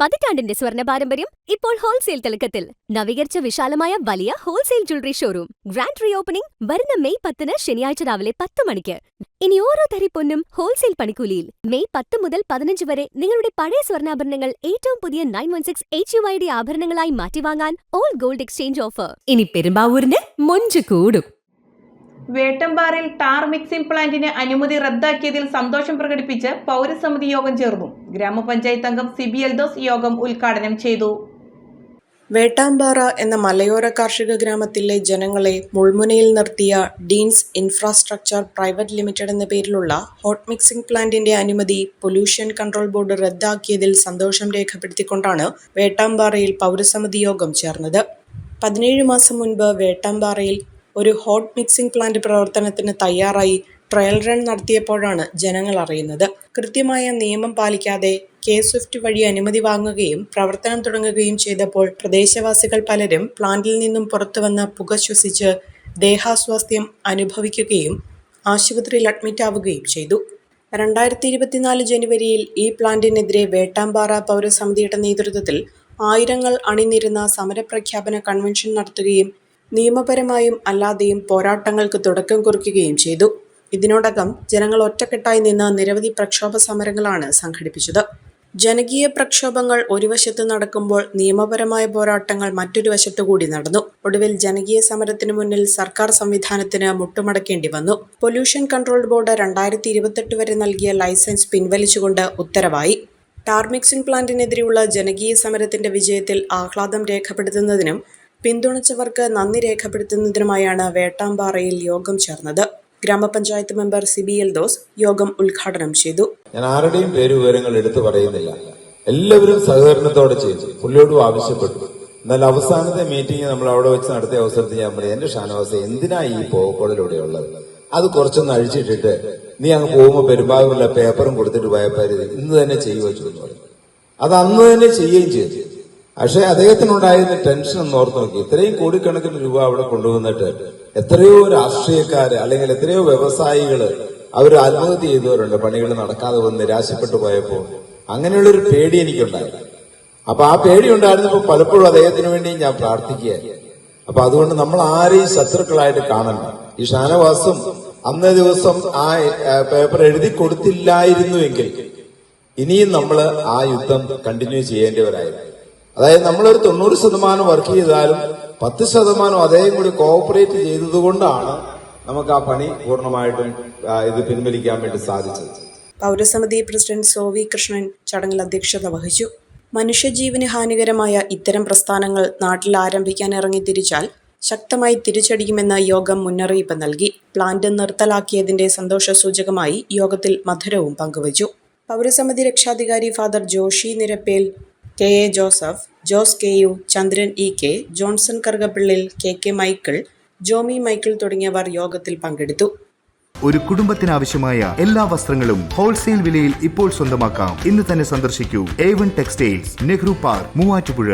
പതിറ്റാണ്ടിന്റെ സ്വർണ പാരമ്പര്യം ഇപ്പോൾ ഹോൾസെയിൽ തിളക്കത്തിൽ. നവീകരിച്ച വിശാലമായ വലിയ wholesale jewellery showroom. Grand re opening വരുന്ന മെയ് പത്തിന് ശനിയാഴ്ച രാവിലെ പത്ത് മണിക്ക്. ഇനി ഓരോ തരി പൊന്നും ഹോൾസെയിൽ പണിക്കൂലിയിൽ. മെയ് പത്ത് മുതൽ പതിനഞ്ച് വരെ നിങ്ങളുടെ പഴയ സ്വർണാഭരണങ്ങൾ ഏറ്റവും പുതിയ nine one six H U I D ആഭരണങ്ങളായി മാറ്റിവാങ്ങാൻ ഓൾ ഗോൾഡ് എക്സ്ചേഞ്ച് ഓഫർ. ഇനി പെരുമ്പാവൂരിന് മൊഞ്ച് കൂടും. വേട്ടമ്പാറയിൽ ടാർ മിക്സിംഗ് പ്ലാന്റിന് അനുമതി റദ്ദാക്കിയതിൽ സന്തോഷം പ്രകടിപ്പിച്ച് പൗരസമിതി യോഗം ചേർന്നു. ഗ്രാമപഞ്ചായത്ത് അംഗം സിബി എൽദോസ് യോഗം ഉദ്ഘാടനം ചെയ്തു. വേട്ടാമ്പാറ എന്ന മലയോര കാർഷിക ഗ്രാമത്തിലെ ജനങ്ങളെ മുൾമുനയിൽ നിർത്തിയ ഡീൻസ് ഇൻഫ്രാസ്ട്രക്ചർ പ്രൈവറ്റ് ലിമിറ്റഡ് എന്ന പേരിലുള്ള ഹോട്ട് മിക്സിംഗ് പ്ലാന്റിന്റെ അനുമതി പൊല്യൂഷൻ കൺട്രോൾ ബോർഡ് റദ്ദാക്കിയതിൽ സന്തോഷം രേഖപ്പെടുത്തിക്കൊണ്ടാണ് വേട്ടാമ്പാറയിൽ പൗരസമിതി യോഗം ചേർന്നത്. പതിനേഴ് മാസം മുൻപ് വേട്ടാമ്പാറയിൽ ഒരു ഹോട്ട് മിക്സിംഗ് പ്ലാന്റ് പ്രവർത്തനത്തിന് തയ്യാറായി ട്രയൽ റൺ നടത്തിയപ്പോഴാണ് ജനങ്ങൾ അറിയുന്നത്. കൃത്യമായ നിയമം പാലിക്കാതെ കെ സ്വിഫ്റ്റ് വഴി അനുമതി വാങ്ങുകയും പ്രവർത്തനം തുടങ്ങുകയും ചെയ്തപ്പോൾ പ്രദേശവാസികൾ പലരും പ്ലാന്റിൽ നിന്നും പുറത്തുവന്ന് പുക ശ്വസിച്ച് ദേഹാസ്വാസ്ഥ്യം അനുഭവിക്കുകയും ആശുപത്രിയിൽ അഡ്മിറ്റ് ആവുകയും ചെയ്തു. രണ്ടായിരത്തി ഇരുപത്തിനാല് ജനുവരിയിൽ ഈ പ്ലാന്റിനെതിരെ വേട്ടാമ്പാറ പൗരസമിതിയുടെ നേതൃത്വത്തിൽ ആയിരങ്ങൾ അണിനിരുന്ന സമരപ്രഖ്യാപന കൺവെൻഷൻ നടത്തുകയും നിയമപരമായും അല്ലാതെയും പോരാട്ടങ്ങൾക്ക് തുടക്കം കുറിക്കുകയും ചെയ്തു. ഇതിനോടകം ജനങ്ങൾ ഒറ്റക്കെട്ടായി നിന്ന് നിരവധി പ്രക്ഷോഭ സമരങ്ങളാണ് സംഘടിപ്പിച്ചത്. ജനകീയ പ്രക്ഷോഭങ്ങൾ ഒരു വശത്ത് നടക്കുമ്പോൾ നിയമപരമായ പോരാട്ടങ്ങൾ മറ്റൊരു വശത്തു കൂടി നടന്നു. ഒടുവിൽ ജനകീയ സമരത്തിന് മുന്നിൽ സർക്കാർ സംവിധാനത്തിന് മുട്ടുമടക്കേണ്ടി വന്നു. പൊല്യൂഷൻ കൺട്രോൾ ബോർഡ് രണ്ടായിരത്തി ഇരുപത്തെട്ട് വരെ നൽകിയ ലൈസൻസ് പിൻവലിച്ചുകൊണ്ട് ഉത്തരവായി. ടാർമിക്സിംഗ് പ്ലാന്റിനെതിരെയുള്ള ജനകീയ സമരത്തിന്റെ വിജയത്തിൽ ആഹ്ലാദം രേഖപ്പെടുത്തുന്നതിനും പിന്തുണച്ചവർക്ക് നന്ദി രേഖപ്പെടുത്തുന്നതിനുമായാണ് വേട്ടാമ്പാറയിൽ യോഗം ചേർന്നത്. ഗ്രാമപഞ്ചായത്ത് മെമ്പർ സിബി എൽദോസ് യോഗം ഉദ്ഘാടനം ചെയ്തു. ഞാൻ ആരുടെയും പേര് വിവരങ്ങൾ എടുത്തു പറയുന്നില്ല. എല്ലാവരും സഹകരണത്തോടെ ചെയ്തു. പുള്ളിയോടും ആവശ്യപ്പെട്ടു. എന്നാൽ അവസാനത്തെ മീറ്റിംഗ് നമ്മൾ അവിടെ വെച്ച് നടത്തിയ അവസരത്തിൽ ഞാൻ പറയും എന്റെ ഷാനവാസ എന്തിനാ ഈ പോക്കോടിലൂടെ ഉള്ളത്? അത് കുറച്ചൊന്ന് അഴിച്ചിട്ടിട്ട് നീ അങ്ങ് പോകുമ്പോൾ പെരുമ്പാവൂരിലെ പേപ്പറും കൊടുത്തിട്ട് പോയപ്പോ ഇന്ന് തന്നെ പറഞ്ഞു അത് അന്ന് തന്നെ ചെയ്യുകയും ചെയ്തു. പക്ഷെ അദ്ദേഹത്തിനുണ്ടായിരുന്ന ടെൻഷൻ ഒന്ന് ഓർത്ത് നോക്കി. ഇത്രയും കോടിക്കണക്കിന് രൂപ അവിടെ കൊണ്ടുവന്നിട്ട് എത്രയോ രാഷ്ട്രീയക്കാര് അല്ലെങ്കിൽ എത്രയോ വ്യവസായികൾ അവർ ആത്മഹത്യ ചെയ്തവരുണ്ട് പണികൾ നടക്കാതെ വന്ന് നിരാശപ്പെട്ടു പോയപ്പോ. അങ്ങനെയുള്ളൊരു പേടി എനിക്കുണ്ടായി. അപ്പൊ ആ പേടി ഉണ്ടായിരുന്നപ്പോ പലപ്പോഴും അദ്ദേഹത്തിന് വേണ്ടി ഞാൻ പ്രാർത്ഥിക്കുകയായിരുന്നു. അപ്പൊ അതുകൊണ്ട് നമ്മൾ ആരെയും ശത്രുക്കളായിട്ട് കാണണം ഈ ഷാനവാസും അന്നേ ദിവസം ആ, പേപ്പർ എഴുതി കൊടുത്തില്ലായിരുന്നുവെങ്കിൽ ഇനിയും നമ്മൾ ആ യുദ്ധം കണ്ടിന്യൂ ചെയ്യേണ്ടവരായിരുന്നു. അതായത് നമ്മളൊരു തൊണ്ണൂറ് ശതമാനം വർക്ക് ചെയ്താലും പത്ത് ശതമാനം അദ്ദേഹം കൂടി കോഓപ്പറേറ്റ് ചെയ്തതുകൊണ്ടാണ് നമുക്ക് ആ പണി പൂർണമായിട്ടും ഇത് പിൻവലിക്കാൻ വേണ്ടി സാധിച്ചത്. പൗരസമിതി പ്രസിഡന്റ് സോ വി കൃഷ്ണൻ ചടങ്ങിൽ അധ്യക്ഷത വഹിച്ചു. മനുഷ്യജീവന് ഹാനികരമായ ഇത്തരം പ്രസ്ഥാനങ്ങൾ നാട്ടിൽ ആരംഭിക്കാൻ ഇറങ്ങി തിരിച്ചാൽ ശക്തമായി തിരിച്ചടിക്കുമെന്ന് യോഗം മുന്നറിയിപ്പ് നൽകി. പ്ലാന്റ് നിർത്തലാക്കിയതിന്റെ സന്തോഷ സൂചകമായി യോഗത്തിൽ മധുരവും പങ്കുവച്ചു. പൗരസമിതി രക്ഷാധികാരി father Joshi Nirappel K A Joseph Jose K U Chandran E K Johnson Karukappillil K K Michael Jomy Michael തുടങ്ങിയവർ യോഗത്തിൽ പങ്കെടുത്തു. ഒരു കുടുംബത്തിനാവശ്യമായ എല്ലാ വസ്ത്രങ്ങളും ഹോൾസെയിൽ വിലയിൽ ഇപ്പോൾ സ്വന്തമാക്കാം. ഇന്ന് തന്നെ സന്ദർശിക്കൂ. A one textiles Nehru park Muvattupuzha.